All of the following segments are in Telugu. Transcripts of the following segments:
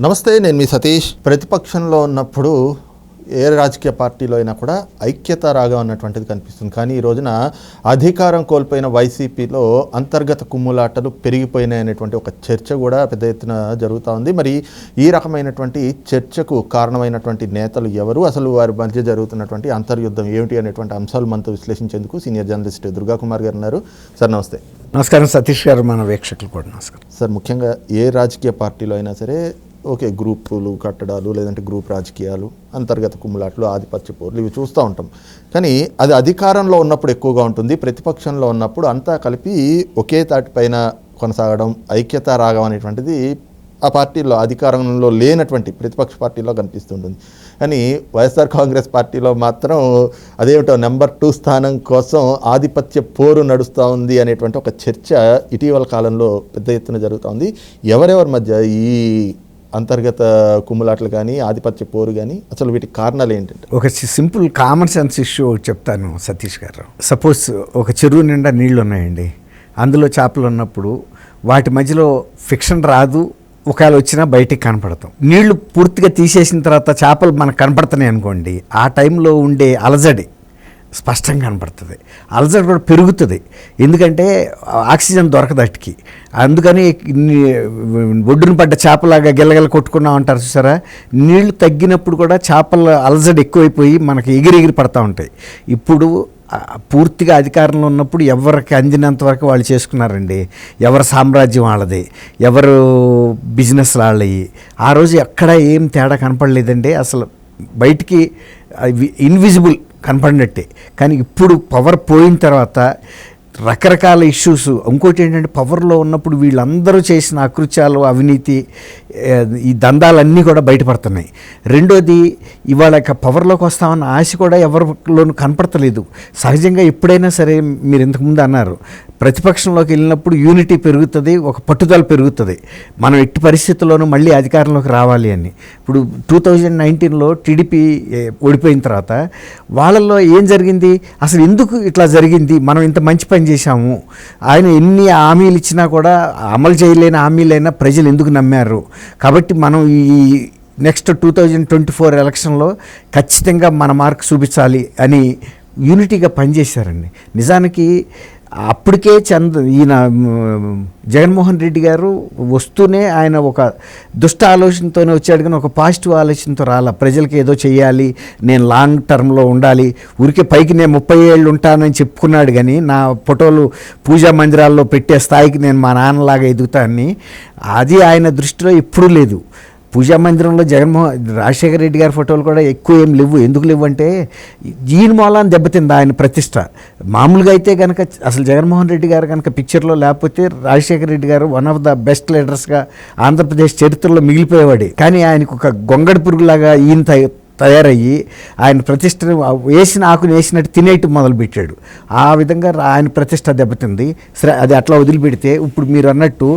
నమస్తే నేను మీ సతీష్. ప్రతిపక్షంలో ఉన్నప్పుడు ఏ రాజకీయ పార్టీలో అయినా కూడా ఐక్యత రాగా ఉన్నటువంటిది కనిపిస్తుంది. కానీ ఈ రోజున అధికారం కోల్పోయిన వైసీపీలో అంతర్గత కుమ్ములాటలు పెరిగిపోయినాయి అనేటువంటి ఒక చర్చ కూడా పెద్ద ఎత్తున జరుగుతూ ఉంది. మరి ఈ రకమైనటువంటి చర్చకు కారణమైనటువంటి నేతలు ఎవరు? అసలు వారి మధ్య జరుగుతున్నటువంటి అంతర్యుద్ధం ఏమిటి అనేటువంటి అంశాలు మనతో విశ్లేషించేందుకు సీనియర్ జర్నలిస్ట్ దుర్గా కుమార్ గారు ఉన్నారు. సార్ నమస్తే. నమస్కారం. సతీష్ గారు మన వీక్షకులు కూడా నమస్కారం. సార్ ముఖ్యంగా ఏ రాజకీయ పార్టీలో అయినా సరే ఓకే గ్రూపులు కట్టడాలు లేదంటే గ్రూప్ రాజకీయాలు అంతర్గత కుమ్ములాట్లు ఆధిపత్య పోర్లు ఇవి చూస్తూ ఉంటాం. కానీ అది అధికారంలో ఉన్నప్పుడు ఎక్కువగా ఉంటుంది ప్రతిపక్షంలో ఉన్నప్పుడు అంతా కలిపి ఒకే తాటిపైన కొనసాగడం ఐక్యత రాగం అనేటువంటిది ఆ పార్టీలో అధికారంలో లేనటువంటి ప్రతిపక్ష పార్టీలో కనిపిస్తుంటుంది. కానీ వైఎస్ఆర్ కాంగ్రెస్ పార్టీలో మాత్రం అదేమిటో నెంబర్ టూ స్థానం కోసం ఆధిపత్య పోరు నడుస్తూ ఉంది అనేటువంటి ఒక చర్చ ఇటీవల కాలంలో పెద్ద ఎత్తున జరుగుతూ ఉంది. ఎవరెవరి మధ్య ఈ అంతర్గత కుమ్ములాటలు కానీ ఆధిపత్య పోరు కానీ అసలు వీటికి కారణాలు ఏంటంటే? ఒక సింపుల్ కామన్ సెన్స్ ఇష్యూ చెప్తాను సతీష్ గారు. సపోజ్ ఒక చెరువు నిండా నీళ్ళు ఉన్నాయండి. అందులో చేపలు ఉన్నప్పుడు వాటి మధ్యలో ఫిక్షన్ రాదు. ఒకవేళ వచ్చినా బయటికి కనపడతాం. నీళ్ళు పూర్తిగా తీసేసిన తర్వాత చేపలు మనకు కనపడుతున్నాయి అనుకోండి. ఆ టైంలో ఉండే అలజడి స్పష్టంగా కనపడుతుంది. అలజడి కూడా పెరుగుతుంది. ఎందుకంటే ఆక్సిజన్ దొరకదు అటుకి. అందుకని ఇన్ని ఒడ్డున పడ్డ చేపలాగా గిల్లగిల్ల కొట్టుకున్నాం అంటారు చూసారా? నీళ్ళు తగ్గినప్పుడు కూడా చేపలు అలజడి ఎక్కువైపోయి మనకి ఎగిరి ఎగిరి పడతా ఉంటాయి. ఇప్పుడు పూర్తిగా అధికారంలో ఉన్నప్పుడు ఎవరికి అందినంత వరకు వాళ్ళు చేసుకున్నారండి? ఎవరి సామ్రాజ్యం వాళ్ళది? ఎవరు బిజినెస్ వాళ్ళవి ఆ రోజు ఎక్కడ ఏం తేడా కనపడలేదండి. అసలు బయటికి ఇన్విజిబుల్ కనపడినట్టే. కానీ ఇప్పుడు పవర్ పోయిన తర్వాత రకరకాల ఇష్యూస్ ఇంకోటి ఏంటంటే పవర్లో ఉన్నప్పుడు వీళ్ళందరూ చేసిన అకృత్యాలు అవినీతి ఈ దందాలన్నీ కూడా బయటపడుతున్నాయి. రెండోది ఇవాళ పవర్లోకి వస్తామన్న ఆశ కూడా ఎవరిలోనూ కనపడతలేదు. సహజంగా ఎప్పుడైనా సరే మీరు ఇంతకుముందు అన్నారు ప్రతిపక్షంలోకి వెళ్ళినప్పుడు యూనిటీ పెరుగుతుంది ఒక పట్టుదల పెరుగుతుంది. మనం ఎట్టి పరిస్థితుల్లోనూ మళ్ళీ అధికారంలోకి రావాలి అని. ఇప్పుడు టూ థౌజండ్ నైన్టీన్లో టీడీపీ ఓడిపోయిన తర్వాత వాళ్ళల్లో ఏం జరిగింది? అసలు ఎందుకు ఇట్లా జరిగింది? మనం ఇంత మంచి పని చేశాము. ఆయన ఎన్ని హామీలు ఇచ్చినా కూడా అమలు చేయలేని హామీలైనా ప్రజలు ఎందుకు నమ్మారు? కాబట్టి మనం ఈ next two thousand twenty four ఎలక్షన్లో ఖచ్చితంగా మన మార్క్ చూపించాలి అని యూనిటీగా పనిచేశారండి. నిజానికి అప్పటికే చంద్ర ఈయన జగన్మోహన్ రెడ్డి గారు వస్తూనే ఆయన ఒక దుష్ట ఆలోచనతోనే వచ్చాడు కానీ ఒక పాజిటివ్ ఆలోచనతో రాలా. ప్రజలకి ఏదో చేయాలి నేను లాంగ్ టర్మ్లో ఉండాలి ఊరికే పైకి నేను ముప్పై ఏళ్ళు ఉంటానని చెప్పుకున్నాడు కానీ నా ఫోటోలు పూజా మందిరాల్లో పెట్టే స్థాయికి నేను మా నాన్నలాగా ఎదుగుతానని అది ఆయన దృష్టిలో ఎప్పుడూ లేదు. పూజా మందిరంలో జగన్మోహన్ రాజశేఖర రెడ్డి గారి ఫోటోలు కూడా ఎక్కువ ఏం లేవు. ఎందుకు లేవు అంటే ఈయన మూలాన్ని దెబ్బతింది ఆయన ప్రతిష్ట. మామూలుగా అయితే కనుక అసలు జగన్మోహన్ రెడ్డి గారు కనుక పిక్చర్లో లేకపోతే రాజశేఖర రెడ్డి గారు వన్ ఆఫ్ ద బెస్ట్ లీడర్స్గా ఆంధ్రప్రదేశ్ చరిత్రలో మిగిలిపోయేవాడు. కానీ ఆయనకు ఒక గొంగడి పురుగులాగా ఈయన తయారయ్యి ఆయన ప్రతిష్ట వేసిన ఆకుని వేసినట్టు తినేయటం మొదలుపెట్టాడు. ఆ విధంగా ఆయన ప్రతిష్ట దెబ్బతింది. సరే అది అట్లా వదిలిపెడితే ఇప్పుడు మీరు అన్నట్టు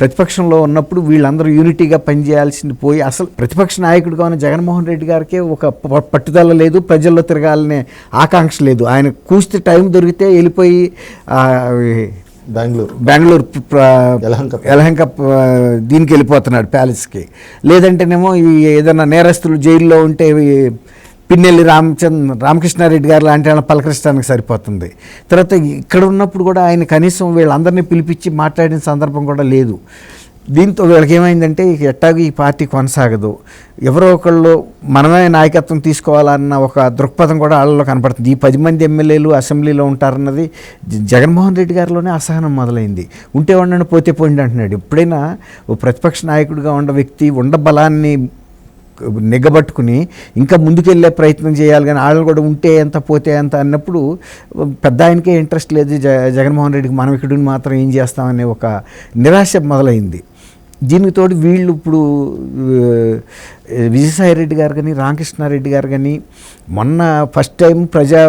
ప్రతిపక్షంలో ఉన్నప్పుడు వీళ్ళందరూ యూనిటీగా పనిచేయాల్సింది పోయి అసలు ప్రతిపక్ష నాయకుడిగా ఉన్న జగన్మోహన్ రెడ్డి గారికి ఒక పట్టుదల లేదు ప్రజల్లో తిరగాలనే ఆకాంక్ష లేదు. ఆయన కూస్తే టైం దొరికితే వెళ్ళిపోయి బెంగళూరు. బెంగళూరు ఆ, దీనికి వెళ్ళిపోతున్నాడు ప్యాలెస్కి. లేదంటేనేమో ఈ ఏదైనా నేరస్తులు జైల్లో ఉంటే పిన్నెల్లి రామచంద్ర రామకృష్ణారెడ్డి గారు లాంటి వాళ్ళని పలకరించడానికి సరిపోతుంది. తర్వాత ఇక్కడ ఉన్నప్పుడు కూడా ఆయన కనీసం వీళ్ళందరినీ పిలిపించి మాట్లాడిన సందర్భం కూడా లేదు. దీంతో వీళ్ళకి ఏమైందంటే ఎట్టాగు ఈ పార్టీ కొనసాగదు. ఎవరో ఒకళ్ళు మనమే నాయకత్వం తీసుకోవాలన్న ఒక దృక్పథం కూడా వాళ్ళలో కనపడుతుంది. ఈ పది మంది ఎమ్మెల్యేలు అసెంబ్లీలో ఉంటారన్నది జగన్మోహన్ రెడ్డి గారిలోనే అసహనం మొదలైంది. ఉంటే ఉండండి పోతే పోయింది అంటున్నాడు. ఎప్పుడైనా ఓ ప్రతిపక్ష నాయకుడిగా ఉన్న వ్యక్తి ఉండ బలాన్ని నిగ్గబట్టుకుని ఇంకా ముందుకెళ్ళే ప్రయత్నం చేయాలి కానీ వాళ్ళు కూడా ఉంటే ఎంత పోతే ఎంత అన్నప్పుడు పెద్ద ఆయనకే ఇంట్రెస్ట్ లేదు జ జగన్మోహన్ రెడ్డికి మనం ఇక్కడ మాత్రం ఏం చేస్తామనే ఒక నిరాశ మొదలైంది. దీనికి తోడు వీళ్ళు ఇప్పుడు విజయసాయిరెడ్డి రెడ్డి గారు కానీ రామకృష్ణారెడ్డి గారు కానీ మొన్న ఫస్ట్ టైం ప్రజా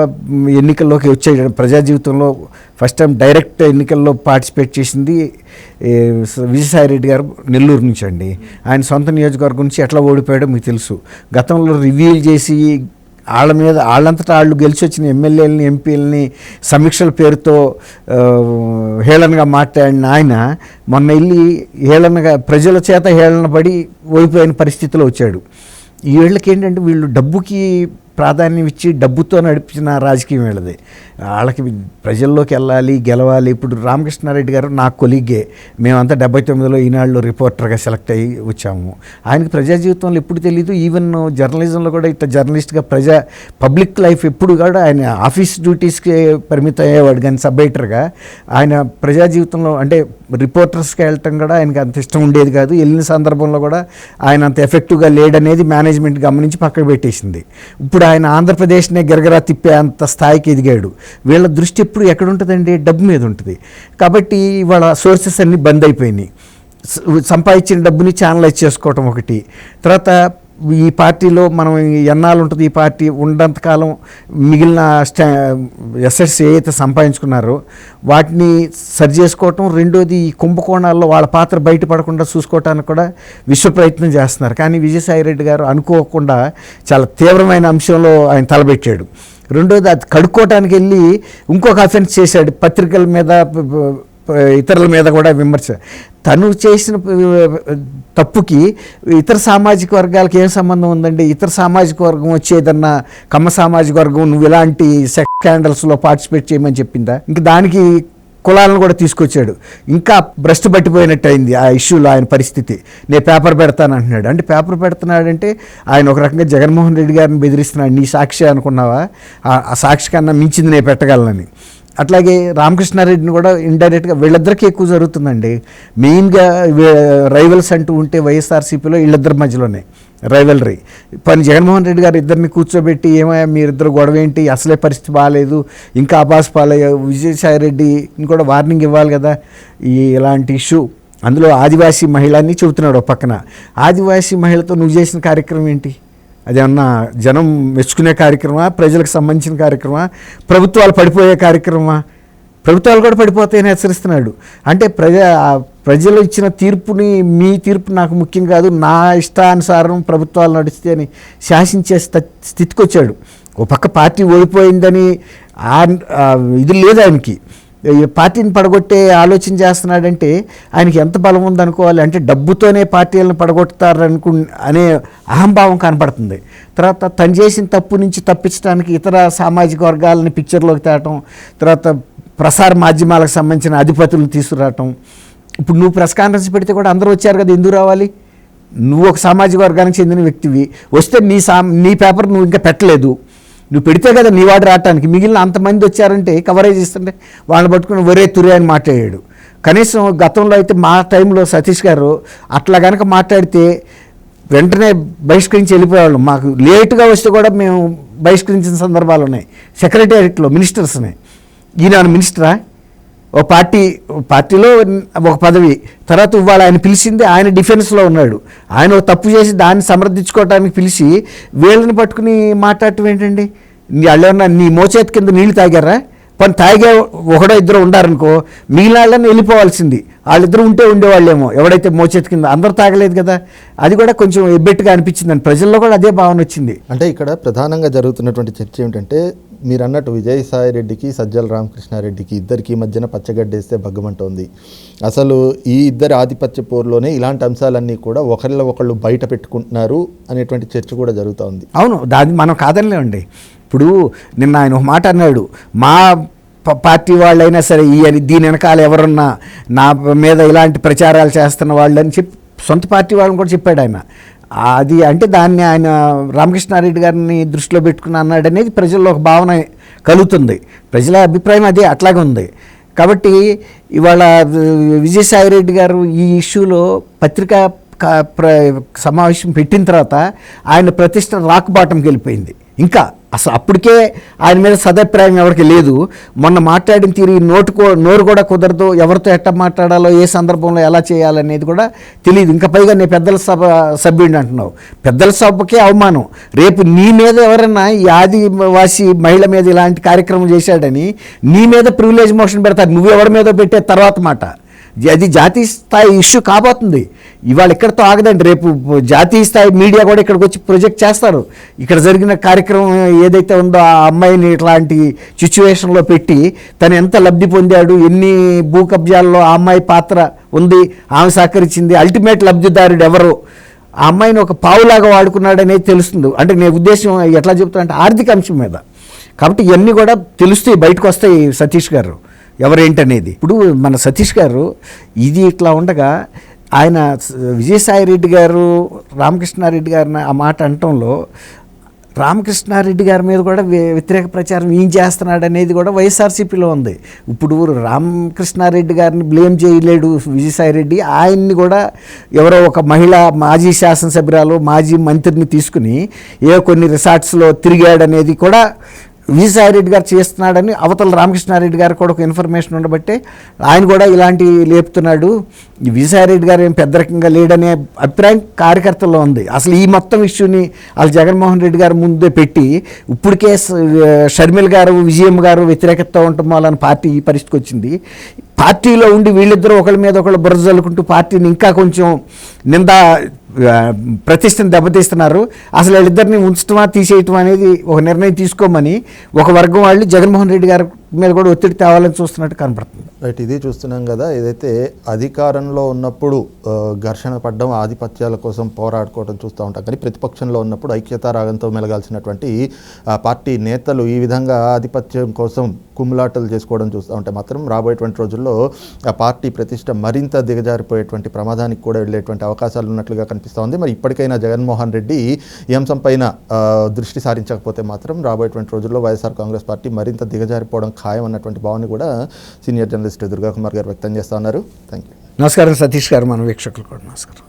ఎన్నికల్లోకి వచ్చే ప్రజా జీవితంలో ఫస్ట్ టైం డైరెక్ట్ ఎన్నికల్లో పార్టిసిపేట్ చేసింది విజయసాయిరెడ్డి రెడ్డి గారు నెల్లూరు నుంచి అండి. ఆయన సొంత నియోజకవర్గం నుంచి ఎట్లా ఓడిపోయాడో మీకు తెలుసు. గతంలో రివ్యూలు చేసి వాళ్ళ మీద వాళ్ళంతటా వాళ్ళు గెలిచి వచ్చిన ఎమ్మెల్యేలని ఎంపీలని సమీక్షల పేరుతో హేళనగా మాట్లాడిన ఆయన మొన్న వెళ్ళి హేళనగా ప్రజల చేత హేళన పడి ఓడిపోయిన పరిస్థితిలో వచ్చాడు. ఈ వీళ్ళకి ఏంటంటే వీళ్ళు డబ్బుకి ప్రాధాన్యం ఇచ్చి డబ్బుతో నడిపించిన రాజకీయం వీళ్ళది. వాళ్ళకి ప్రజల్లోకి వెళ్ళాలి గెలవాలి. ఇప్పుడు రామకృష్ణారెడ్డి గారు నా కొలీగే. మేమంతా డెబ్బై తొమ్మిదిలో ఈనాళ్ళు రిపోర్టర్గా సెలెక్ట్ అయ్యి వచ్చాము. ఆయనకి ప్రజా జీవితంలో ఎప్పుడు తెలియదు ఈవెన్ జర్నలిజంలో కూడా ఇట్లా జర్నలిస్ట్గా ప్రజా పబ్లిక్ లైఫ్ ఎప్పుడు కూడా ఆయన ఆఫీస్ డ్యూటీస్కి పరిమితం అయ్యేవాడు కానీ సబ్ ఎడిటర్గా. ఆయన ప్రజా జీవితంలో అంటే రిపోర్టర్స్కి వెళ్ళటం కూడా ఆయనకి అంత ఇష్టం ఉండేది కాదు. వెళ్ళిన సందర్భంలో కూడా ఆయన అంత ఎఫెక్టివ్గా లేడనేది మేనేజ్మెంట్ గమనించి పక్కన పెట్టేసింది. ఇప్పుడు ఆయన ఆంధ్రప్రదేశ్నే గిరగరా తిప్పే అంత స్థాయికి ఎదిగాడు. వీళ్ళ దృష్టి ఎప్పుడు ఎక్కడ ఉంటుందండి డబ్బు మీద ఉంటుంది. కాబట్టి ఇవాళ సోర్సెస్ అన్నీ బంద్ అయిపోయినాయి. సంపాదించిన డబ్బుని ఛానలైజ్ చేసుకోవటం ఒకటి. తర్వాత ఈ పార్టీలో మనం ఎన్నాళ్ళు ఉంటుంది ఈ పార్టీ ఉన్నంతకాలం మిగిలిన స్టా ఎసెట్స్ ఏవైతే సంపాదించుకున్నారో వాటిని సరి చేసుకోవటం రెండోది ఈ కుంభకోణాల్లో వాళ్ళ పాత్ర బయటపడకుండా చూసుకోవటానికి కూడా విశ్వ ప్రయత్నం చేస్తున్నారు. కానీ విజయసాయి రెడ్డి గారు అనుకోకుండా చాలా తీవ్రమైన అంశంలో ఆయన తలబెట్టాడు రెండోది అది కడుక్కోవటానికి వెళ్ళి ఇంకొక అఫెన్స్ చేశాడు. పత్రికల మీద ఇతరుల మీద కూడా విమర్శ. తను చేసిన తప్పుకి ఇతర సామాజిక వర్గాలకు ఏం సంబంధం ఉందండి? ఇతర సామాజిక వర్గం వచ్చేదన్నా కమ్మ సామాజిక వర్గం నువ్వు ఇలాంటి సెక్స్ స్కాండల్స్లో పార్టిసిపేట్ చేయమని చెప్పిందా? ఇంక దానికి కులాలను కూడా తీసుకొచ్చాడు. ఇంకా భ్రష్టు పట్టిపోయినట్టు అయింది ఆ ఇష్యూలో ఆయన పరిస్థితి. నేను పేపర్ పెడతాను అంటున్నాడు. అంటే పేపర్ పెడుతున్నాడంటే ఆయన ఒక రకంగా జగన్మోహన్ రెడ్డి గారిని బెదిరిస్తున్నాడు. నీ సాక్షి అనుకున్నావా? ఆ సాక్షి కన్నా మించింది నేను పెట్టగలనని. అట్లాగే రామకృష్ణారెడ్డిని కూడా ఇండైరెక్ట్గా వీళ్ళిద్దరికీ ఎక్కువ జరుగుతుందండి. మెయిన్గా రైవల్స్ అంటూ ఉంటే వైఎస్ఆర్సీపీలో వీళ్ళిద్దరి మధ్యలోనే రైవలరీ పని జగన్మోహన్ రెడ్డి గారు ఇద్దరిని కూర్చోబెట్టి ఏమయ్యా మీరిద్దరు గొడవ ఏంటి అసలే పరిస్థితి బాగాలేదు ఇంకా అబాస్ పాలయ్య విజయసాయి రెడ్డి కూడా వార్నింగ్ ఇవ్వాలి కదా ఈ ఇలాంటి ఇష్యూ అందులో ఆదివాసీ మహిళని చెబుతున్నాడు పక్కన. ఆదివాసీ మహిళతో నువ్వు చేసిన కార్యక్రమం ఏంటి? అదేమన్నా జనం మెచ్చుకునే కార్యక్రమా ప్రజలకు సంబంధించిన కార్యక్రమా ప్రభుత్వాలు పడిపోయే కార్యక్రమా ప్రభుత్వాలు కూడా పడిపోతాయని హెచ్చరిస్తున్నాడు. అంటే ప్రజ ప్రజలు ఇచ్చిన తీర్పుని మీ తీర్పు నాకు ముఖ్యం కాదు నా ఇష్టానుసారం ప్రభుత్వాలు నడిస్తే అని శాసించే స్థితికి వచ్చాడు ఓ పక్క పార్టీ ఓడిపోయిందని ఇది లేదు ఆయనకి. పార్టీని పడగొట్టే ఆలోచన చేస్తున్నాడంటే ఆయనకి ఎంత బలం ఉందనుకోవాలి? అంటే డబ్బుతోనే పార్టీలను పడగొడతారనుకు అనే అహంభావం కనపడుతుంది. తర్వాత తను చేసిన తప్పు నుంచి తప్పించడానికి ఇతర సామాజిక వర్గాలని పిక్చర్లోకి తేవటం తర్వాత ప్రసార మాధ్యమాలకు సంబంధించిన అధిపతులను తీసుకురావటం ఇప్పుడు నువ్వు ప్రెస్ కాన్ఫరెన్స్ పెడితే కూడా అందరూ వచ్చారు కదా ఎందుకు రావాలి? నువ్వు ఒక సామాజిక వర్గానికి చెందిన వ్యక్తివి. వస్తే నీ సా నీ పేపర్ నువ్వు ఇంకా పెట్టలేదు. నువ్వు పెడితే కదా నీ వాడు రావటానికి. మిగిలిన అంతమంది వచ్చారంటే కవరేజ్ ఇస్తుంటే వాళ్ళని పట్టుకుని ఒరే తురే అని మాట్లాడాడు. కనీసం గతంలో అయితే మా టైంలో సతీష్ గారు అట్లా కనుక మాట్లాడితే వెంటనే బహిష్కరించి వెళ్ళిపోయేవాళ్ళం. మాకు లేటుగా వస్తే కూడా మేము బహిష్కరించిన సందర్భాలు ఉన్నాయి. సెక్రటేరియట్లో మినిస్టర్స్ని ఈయన మినిస్టరా? ఓ పార్టీ పార్టీలో ఒక పదవి. తర్వాత ఇవాళ ఆయన పిలిచింది ఆయన డిఫెన్స్లో ఉన్నాడు. ఆయన ఒక తప్పు చేసి దాన్ని సమర్థించుకోవడానికి పిలిచి వీళ్ళని పట్టుకుని మాట్లాడటం ఏంటండి? నీ వాళ్ళేమన్నా నీ మోచేతి కింద నీళ్ళు తాగారా? పని తాగే ఒకడో ఇద్దరు ఉండారనుకో మిగిలిన వాళ్ళని వెళ్ళిపోవాల్సింది. వాళ్ళిద్దరు ఉంటే ఉండేవాళ్ళేమో. ఎవడైతే మోచేతి కింద అందరూ తాగలేదు కదా? అది కూడా కొంచెం ఎబ్బెట్టుగా అనిపించింది ప్రజల్లో కూడా అదే భావన వచ్చింది. అంటే ఇక్కడ ప్రధానంగా జరుగుతున్నటువంటి చర్చ ఏమిటంటే మీరు అన్నట్టు విజయసాయి రెడ్డికి సజ్జల రామకృష్ణారెడ్డికి ఇద్దరికి మధ్యన పచ్చగడ్డేస్తే భగ్గమంటోంది. అసలు ఈ ఇద్దరి ఆధిపత్య పోరులోనే ఇలాంటి అంశాలన్నీ కూడా ఒకరిలో ఒకళ్ళు బయట పెట్టుకుంటున్నారు అనేటువంటి చర్చ కూడా జరుగుతూ ఉంది అవును దాన్ని మనం కాదనిలేమండి. ఇప్పుడు నిన్న ఆయన ఒక మాట అన్నాడు మా పార్టీ వాళ్ళైనా సరే ఈ దీని వెనకాల ఎవరున్నా నా మీద ఇలాంటి ప్రచారాలు చేస్తున్న వాళ్ళని చెప్పి సొంత పార్టీ వాళ్ళని కూడా చెప్పాడు ఆయన. అది అంటే దాన్ని ఆయన రామకృష్ణారెడ్డి గారిని దృష్టిలో పెట్టుకుని అన్నాడు అనేది ప్రజల్లో ఒక భావన కలుగుతుంది. ప్రజల అభిప్రాయం అదే అట్లాగే ఉంది. కాబట్టి ఇవాళ విజయసాయి రెడ్డి గారు ఈ ఇష్యూలో పత్రికా ప్ర సమావేశం పెట్టిన తర్వాత ఆయన ప్రతిష్ట రాక్ బాటంకి వెళ్ళిపోయింది. ఇంకా అసలు అప్పటికే ఆయన మీద సదభిప్రాయం ఎవరికి లేదు. మొన్న మాట్లాడిన తీరు నోటు నోరు కూడా కుదరదు. ఎవరితో ఎట్ట మాట్లాడాలో ఏ సందర్భంలో ఎలా చేయాలనేది కూడా తెలియదు ఇంకా పైగా నేను పెద్దల సభ సభ్యుడిని అంటున్నావు. పెద్దల సభకే అవమానం. రేపు నీ మీద ఎవరన్నా ఈ ఆదివాసి మహిళ మీద ఇలాంటి కార్యక్రమం చేశాడని నీ మీద ప్రివిలేజ్ మోషన్ పెడతారు. నువ్వు ఎవరి మీద పెట్టే తర్వాత మాట. అది జాతీయ స్థాయి ఇష్యూ కాబోతుంది. ఇవాళ ఇక్కడతో ఆగదండి. రేపు జాతీయ స్థాయి మీడియా కూడా ఇక్కడికి వచ్చి ప్రొజెక్ట్ చేస్తారు. ఇక్కడ జరిగిన కార్యక్రమం ఏదైతే ఉందో ఆ అమ్మాయిని ఇట్లాంటి సిచ్యువేషన్లో పెట్టి తను ఎంత లబ్ధి పొందాడు ఎన్ని భూ కబ్జాల్లో ఆ అమ్మాయి పాత్ర ఉంది ఆమె సహకరించింది అల్టిమేట్ లబ్ధిదారుడు ఎవరు ఆ అమ్మాయిని ఒక పావులాగా వాడుకున్నాడనేది తెలుస్తుంది. అంటే నేను ఉద్దేశం ఎట్లా చెప్తున్నా అంటే ఆర్థిక అంశం మీద. కాబట్టి ఇవన్నీ కూడా తెలుస్తాయి బయటకు వస్తాయి సతీష్ గారు. ఎవరేంటనేది. ఇప్పుడు మన సతీష్ గారు ఇది ఇట్లా ఉండగా ఆయన విజయసాయి రెడ్డి గారు రామకృష్ణారెడ్డి గారిని ఆ మాట అనటంలో రామకృష్ణారెడ్డి గారి మీద కూడా వ్యతిరేక ప్రచారం ఏం చేస్తున్నాడు అనేది కూడా వైఎస్ఆర్సీపీలో ఉంది. ఇప్పుడు రామకృష్ణారెడ్డి గారిని బ్లేమ్ చేయలేడు విజయసాయి రెడ్డి ఆయన్ని కూడా ఎవరో ఒక మహిళ మాజీ శాసనసభ్యురాలు మాజీ మంత్రిని తీసుకుని ఏ కొన్ని రిసార్ట్స్లో తిరిగాడనేది కూడా విజయసాయిరెడ్డి గారు చేస్తున్నాడని అవతల రామకృష్ణారెడ్డి గారు కూడా ఒక ఇన్ఫర్మేషన్ ఉండబట్టే ఆయన కూడా ఇలాంటివి లేపుతున్నాడు. ఈ విజయసాయి రెడ్డి గారు ఏం పెద్ద రకంగా లేడనే అభిప్రాయం కార్యకర్తల్లో ఉంది. అసలు ఈ మొత్తం ఇష్యూని వాళ్ళు జగన్మోహన్ రెడ్డి గారు ముందే పెట్టి ఇప్పటికే స- షర్మిల్ గారు విజయమ్మ గారు వ్యతిరేకత ఉండటం వలన పార్టీ ఈ పరిస్థితికి వచ్చింది. పార్టీలో ఉండి వీళ్ళిద్దరూ ఒకళ్ళ మీద ఒకళ్ళు బురద జల్లుకుంటూ పార్టీని ఇంకా కొంచెం నింద ప్రతిష్టను దెబ్బతీస్తున్నారు. అసలు వీళ్ళిద్దరిని ఉంచటమా తీసేయటం అనేది ఒక నిర్ణయం తీసుకోమని ఒక వర్గం వాళ్ళు జగన్మోహన్ రెడ్డి గారు మీద కూడా ఒత్తిడి తేవాలని చూస్తున్నట్టు కనపడుతుంది. రైట్ ఇది చూస్తున్నాం కదా ఏదైతే అధికారంలో ఉన్నప్పుడు ఘర్షణ పడ్డం ఆధిపత్యాల కోసం పోరాడుకోవడం చూస్తూ ఉంటాం. కానీ ప్రతిపక్షంలో ఉన్నప్పుడు ఐక్యతా రాగంతో మెలగాల్సినటువంటి ఆ, పార్టీ నేతలు ఈ విధంగా ఆధిపత్యం కోసం కుమ్ములాటలు చేసుకోవడం చూస్తూ ఉంటే మాత్రం రాబోయేటువంటి రోజుల్లో ఆ పార్టీ ప్రతిష్ట మరింత దిగజారిపోయేటువంటి ప్రమాదానికి కూడా వెళ్ళేటువంటి అవకాశాలు ఉన్నట్లుగా కనిపిస్తూ ఉంది. మరి ఇప్పటికైనా జగన్మోహన్ రెడ్డి ఈ అంశం పైన దృష్టి సారించకపోతే మాత్రం రాబోయేటువంటి రోజుల్లో వైఎస్ఆర్ కాంగ్రెస్ పార్టీ మరింత దిగజారిపోవడం ఖాయం అన్నటువంటి భావన కూడా సీనియర్ జర్నలిస్ట్ దుర్గా కుమార్ గారు వ్యక్తం చేస్తా ఉన్నారు. థ్యాంక్ యూ నమస్కారం సతీష్ గారు మన వీక్షకులు కూడా నమస్కారం.